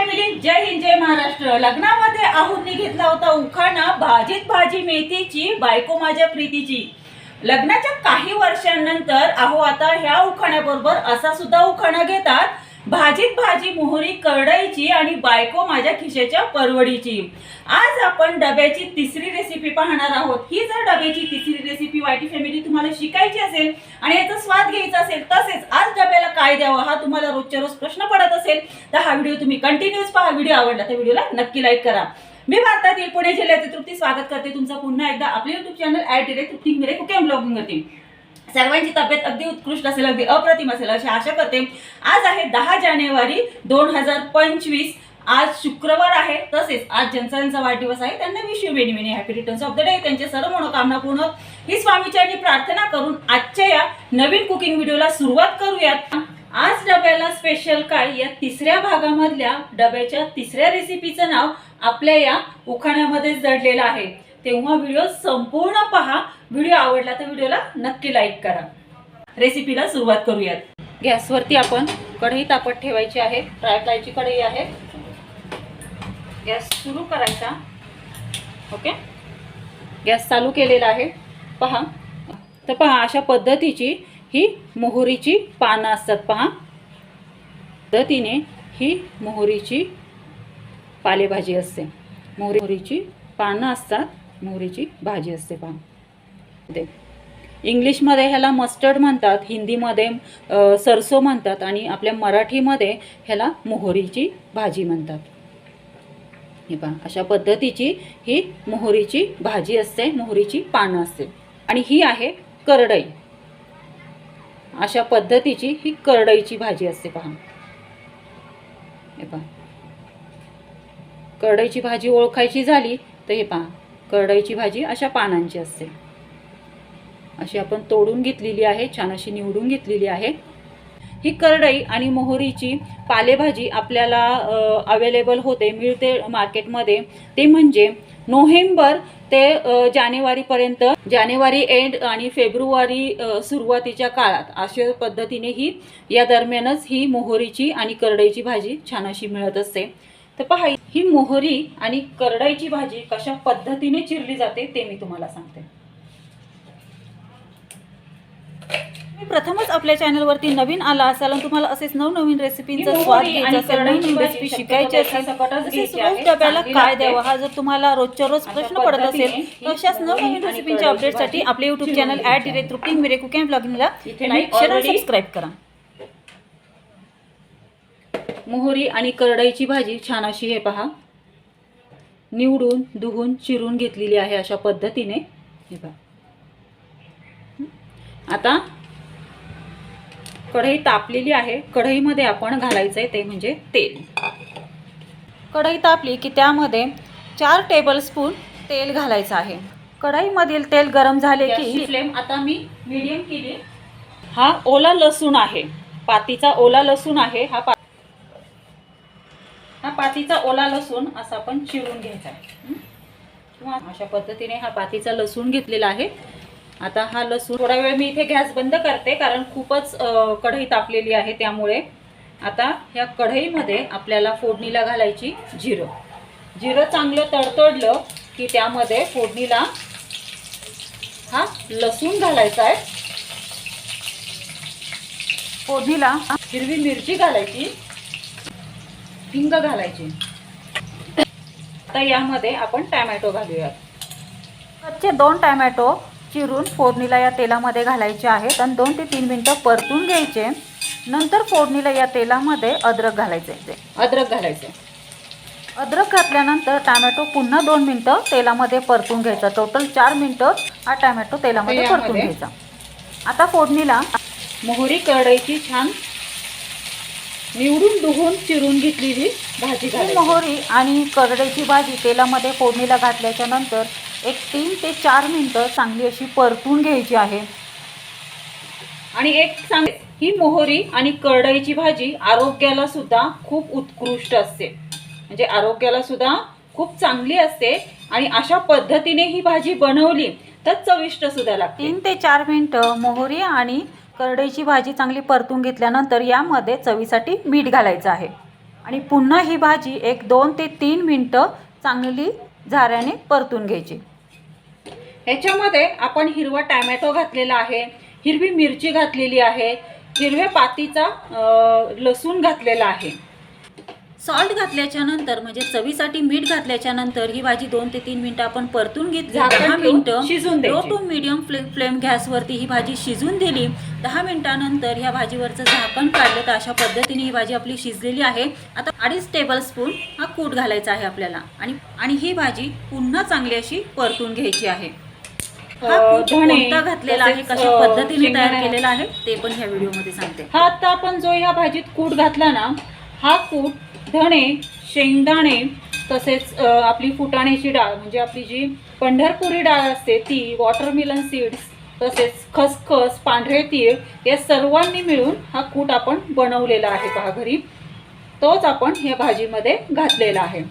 Family जय हिंद जय महाराष्ट्र. लग्नामध्ये आहुनी घेतला होता उखाणा. भाजीत भाजी मेथीची बायको माझ्या प्रीतीची. लग्नाच्या काही वर्षांनंतर अहो आता ह्या उखाण्याबरोबर असा सुद्धा उखाणा घेतात. भाजीत भाजी मोहरी करडाईची आणि बायको माझ्या खिशाच्या परवडीची. आज आपण डब्याची तिसरी रेसिपी पाहणार आहोत. ही जर डब्याची तिसरी रेसिपी वाईटी फॅमिली तुम्हाला शिकायची असेल आणि याचा स्वाद घ्यायचा असेल तसेच आज डब्याला काय द्यावं हा तुम्हाला रोजच्या रोज प्रश्न पडत असेल तर हा व्हिडिओ तुम्ही कंटिन्यूस पहा. व्हिडिओ आवडला तर व्हिडिओला नक्की लाईक करा. मी भारतातील पुणे जिल्ह्याचे तृप्ती स्वागत करते. तुमचं पुन्हा एकदा आपले YouTube channel at the rate Trupti Mire Kukke. Blogging करते सर्वांची तब्येत अगदी उत्कृष्ट असेल अगदी अप्रतिम असेल अशी आशा करते. आज आहे दहा जानेवारी दोन हजार पंचवीस. आज शुक्रवार आहे तसेच आज ज्यांचा वाढदिवस आहे. त्यांना wish you many many happy returns of the day त्यांच्या सर्व मनोकामना पूर्ण ही स्वामीचरणी प्रार्थना करून आजच्या या नवीन कुकिंग व्हिडिओला सुरुवात करूयात. आज डब्याला स्पेशल काय? या तिसऱ्या भागामधल्या डब्याच्या तिसऱ्या रेसिपीचं नाव आपल्या या उखाण्यामध्ये जडलेलं आहे. तेव्हा व्हिडिओ संपूर्ण पहा. व्हिडिओ आवडला तर व्हिडिओला नक्की लाईक करा. रेसिपीला सुरुवात करूयात. गॅसवरती आपण कढई तापत ठेवायची आहे. फ्राय करायची कढई आहे. गॅस सुरू करायचा. ओके गॅस चालू केलेला आहे. पहा. तर पहा अशा पद्धतीची ही मोहरीची पानं असतात पहा. पद्धतीने ही मोहरीची पालेभाजी असते. मोहरीची पानं असतात. मोहरीची भाजी असते पहा. ते इंग्लिशमध्ये ह्याला मस्टर्ड म्हणतात हिंदीमध्ये सरसो म्हणतात आणि आपल्या मराठीमध्ये ह्याला मोहरीची भाजी म्हणतात. हे पहा अशा पद्धतीची ही मोहरीची भाजी असते मोहरीची पानं असते. आणि ही आहे करडई. अशा पद्धतीची ही करडईची भाजी असते पहा. हे पहा. करडईची भाजी ओळखायची झाली तर हे पहा करडईची भाजी अशा पानांची असते. अशी आपण तोडून घेतलेली आहे छान अशी निवडून घेतलेली आहे. ही करडई आणि मोहरीची पालेभाजी आपल्याला अवेलेबल होते मिळते मार्केटमध्ये ते म्हणजे नोव्हेंबर ते जानेवारीपर्यंत जानेवारी एंड आणि फेब्रुवारी सुरुवातीच्या काळात अशा पद्धतीने ही या दरम्यानच ही मोहरीची आणि करडईची भाजी छान अशी मिळत असते. तर पहा ही मोहरी आणि करडईची भाजी कशा पद्धतीने चिरली जाते ते मी तुम्हाला सांगते तुम्ही प्रथमच आपल्या चॅनलवरती नवीन आला असाल आणि तुम्हाला असेच नवनवीन रेसिपींचा स्वाद घ्यायचा असेल नवीन रेसिपी शिकायची असेल. डब्याला काय. द्यावं हा जर तुम्हाला रोजच्या रोज प्रश्न पडत असेल तर अशाच नवनवीन रेसिपींच्या अपडेटसाठी आपले YouTube channel at the rate routine Mire इथे मी लाईक शेअर सबस्क्राईब करा मोहरी आणि करडईची भाजी छान अशी हे पहा. निवडून धुवून चिरून घेतलेली आहे अशा पद्धतीने. हे पहा. आता कढई तापलेली आहे. कढईमध्ये आपण घालायचं आहे ते म्हणजे तेल. कढई तापली की त्यामध्ये चार टेबलस्पून तेल घालायचं आहे. कढईमधील तेल गरम झाले की फ्लेम आता मी मीडियम केली. हा ओला लसूण आहे. पातीचा ओला लसूण आहे. हा पा हा पातीचा ओला लसूण असा आपण चिरून घ्यायचा आहे. किंवा अशा पद्धतीने हा पातीचा लसूण घेतलेला आहे. आता हा लसूण थोडा वेळ मी इथे गॅस बंद करते कारण खूपच कढई तापलेली आहे त्यामुळे. आता ह्या कढईमध्ये आपल्याला फोडणीला घालायची जिरं. जिरं चांगलं तडतडलं की त्यामध्ये फोडणीला हा लसूण घालायचा आहे. फोडणीला हिरवी मिरची घालायची. हिंग घालायची. आता यामध्ये आपण टॅमॅटो घालूयात. कच्चे दोन टॅमॅटो चिरून फोडणीला या तेलामध्ये घालायचे आहेत आणि दोन ते तीन मिनटं परतून घ्यायचे. नंतर फोडणीला या तेलामध्ये अद्रक घालायचे. अद्रक घालायचे. अद्रक घातल्यानंतर टॅमॅटो पुन्हा दोन मिनटं तेलामध्ये परतून घ्यायचा. टोटल चार मिनटं हा टॅमॅटो तेलामध्ये परतून घ्यायचा. आता फोडणीला मोहरी करडईची छान निवडून धुवून चिरून घेतलेली भाजी घालायची. मोहरी आणि करडईची भाजी तेलामध्ये फोडणीला घातल्याच्या नंतर एक तीन ते चार मिनटं चांगली अशी परतून घ्यायची आहे. आणि एक सांग ही मोहरी आणि करडईची भाजी आरोग्याला सुद्धा खूप उत्कृष्ट असते. म्हणजे आरोग्याला सुद्धा खूप चांगली असते आणि अशा पद्धतीने ही भाजी बनवली तर चविष्ट सुद्धा लागते. तीन ते चार मिनटं मोहरी आणि करडईची भाजी चांगली परतून घेतल्यानंतर यामध्ये चवीसाठी मीठ घालायचं आहे. आणि पुन्हा ही भाजी एक दोन ते तीन मिनटं चांगली झाऱ्याने परतून घ्यायची. ह्याच्यामध्ये आपण हिरवा टॅमॅटो घातलेला आहे हिरवी मिरची घातलेली आहे हिरव्या पातीचा लसूण घातलेला आहे. सॉल्ट घातल्याच्या नंतर म्हणजे चवीसाठी मीठ घातल्याच्या नंतर ही भाजी दोन ते तीन मिनिटं आपण परतून घेतली. दहा मिनिटं शिजून low. To medium flame flame गॅसवरती ही भाजी शिजून दिली. दहा मिनिटानंतर ह्या भाजीवरचं झाकण काढलं तर अशा पद्धतीने ही भाजी आपली शिजलेली आहे. आता अडीच टेबल स्पून हा कूट घालायचा आहे आपल्याला. आणि आणि ही भाजी पुन्हा चांगली अशी परतून घ्यायची आहे. हा कोणता घातलेला आहे कशा पद्धतीने तयार. केलेला आहे ते पण ह्या व्हिडिओमध्ये सांगते. हा आता आपण जो ह्या भाजीत कूट घातला ना हा कूट धणे शेंगदाणे तसेच आपली फुटाण्याची डाळ म्हणजे आपली जी पंढरपुरी डाळ असते ती वॉटरमिलन सीड्स तसेच खसखस पांढरे तीळ या सर्वांनी मिळून हा कूट आपण बनवलेला आहे पहा घरी तोच आपण ह्या भाजीमध्ये घातलेला आहे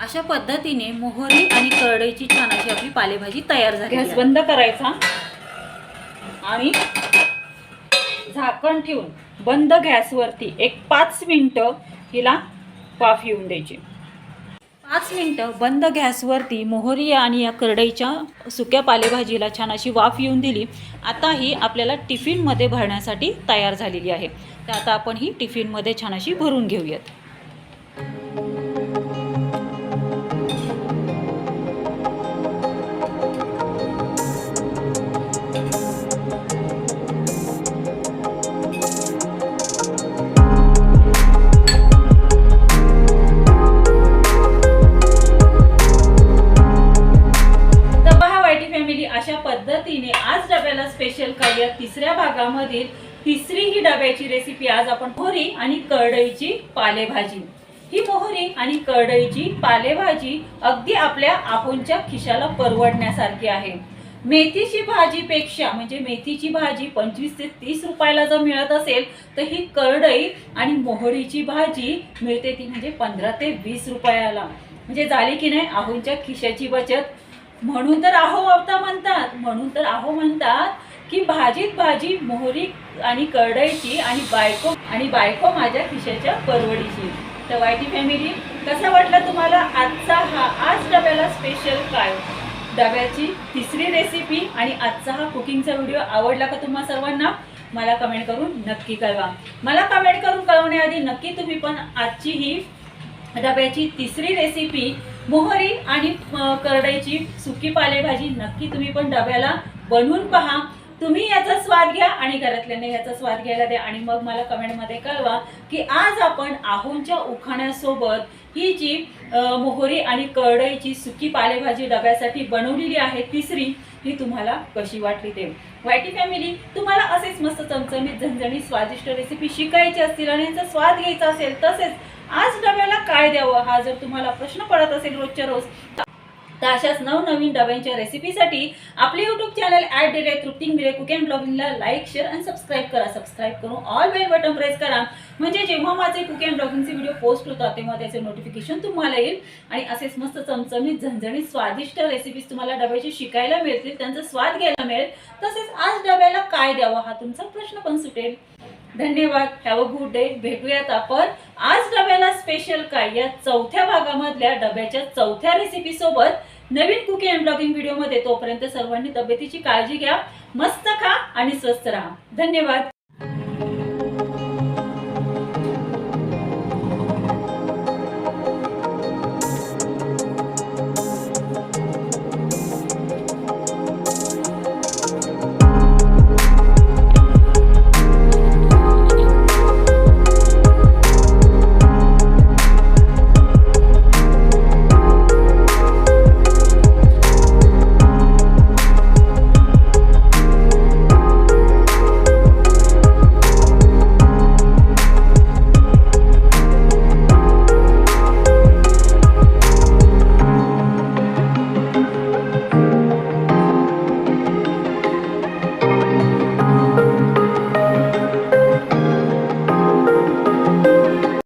अशा पद्धतीने मोहरी आणि करडईची छान अशी आपली पालेभाजी तयार झाली गॅस. बंद करायचा आणि झाकण ठेवून बंद गॅसवरती एक पाच मिनटं हिला वाफ येऊन द्यायची. पाच मिनटं बंद गॅसवरती मोहरी आणि या करडईच्या सुक्या पालेभाजीला छान अशी वाफ येऊन दिली. आता ही आपल्याला टिफिनमध्ये भरण्यासाठी तयार झालेली आहे. तर आता आपण ही टिफिनमध्ये छान अशी भरून घेऊयात. भागामधील तिसरी ही डब्याची रेसिपी आज आपण मोहरी आणि करडईची पालेभाजी. ही मोहरी आणि करडईची पालेभाजी अगदी आपल्या आहोंच्या खिशाला परवडण्यासारखी आहे. मेथीची भाजीपेक्षा म्हणजे मेथीची भाजी पंचवीस ते तीस रुपयाला जर मिळत असेल तर ही करडई आणि मोहरीची भाजी मिळते ती म्हणजे पंधरा ते वीस रुपयाला. म्हणजे झाली की नाही आहोंच्या खिशाची बचत. म्हणून तर आहो आवता म्हणतात. म्हणून तर आहो म्हणतात. की भाजीत भाजी मोहरी आणि करडईची आणि बायको आणि बायको माझ्या खिशाच्या परवडीची. तर वायटी फॅमिली कसा वाटला तुम्हाला आजचा हा आज डब्याला स्पेशल काय? डब्याची तिसरी रेसिपी आणि आजचा हा कुकिंगचा व्हिडिओ आवडला का तुम्हा सर्वांना? मला कमेंट करून नक्की कळवा. मला कमेंट करून कळवण्याआधी नक्की तुम्ही पण आजची ही डब्याची तिसरी रेसिपी मोहरी आणि करडईची सुकी पालेभाजी नक्की तुम्ही पण डब्याला बनवून पहा. तुम्ही याचा स्वाद घ्या आणि घरातल्यांना याचा स्वाद घ्यायला द्या. आणि मग मला कमेंटमध्ये कळवा की आज आपण आहोंच्या उखाण्यासोबत ही जी मोहरी आणि करडईची सुकी पालेभाजी डब्यासाठी बनवलेली आहे तिसरी ही तुम्हाला कशी वाटली ते. वायटी फॅमिली तुम्हाला असेच मस्त चमचमीत झणझणीत स्वादिष्ट रेसिपी शिकायची असतील आणि यांचा स्वाद घ्यायचा असेल तसेच आज डब्याला काय द्यावं हा जर तुम्हाला प्रश्न पडत असेल रोजच्या रोज तर अशाच नवनवीन डब्यांच्या रेसिपीसाठी आपले YouTube channel at the rate Trupti Mire cook and ब्लॉगिंगला like share आणि सबस्क्राईब करा. सबस्क्राईब करून ऑल बेल बटन प्रेस करा. म्हणजे जेव्हा माझे कुक अँड ब्लॉगिंगचे व्हिडिओ पोस्ट होतात तेव्हा त्याचे नोटिफिकेशन तुम्हाला येईल. आणि असेच मस्त चमचमीत झणझणीत स्वादिष्ट रेसिपीज तुम्हाला डब्याची शिकायला मिळतील त्यांचा स्वाद घ्यायला मिळेल. तसेच आज डब्याला काय द्यावा हा तुमचा प्रश्न पण सुटेल. धन्यवाद. हॅव अ गुड डे भेटूयात आपण आज डब्याला स्पेशल काय? या चौथ्या भागामधल्या डब्याच्या चौथ्या रेसिपी सोबत नवीन कुकिंग अँड ब्लॉगिंग व्हिडिओमध्ये तोपर्यंत सर्वांनी तब्येतीची काळजी घ्या मस्त खा आणि स्वस्त राहा. धन्यवाद.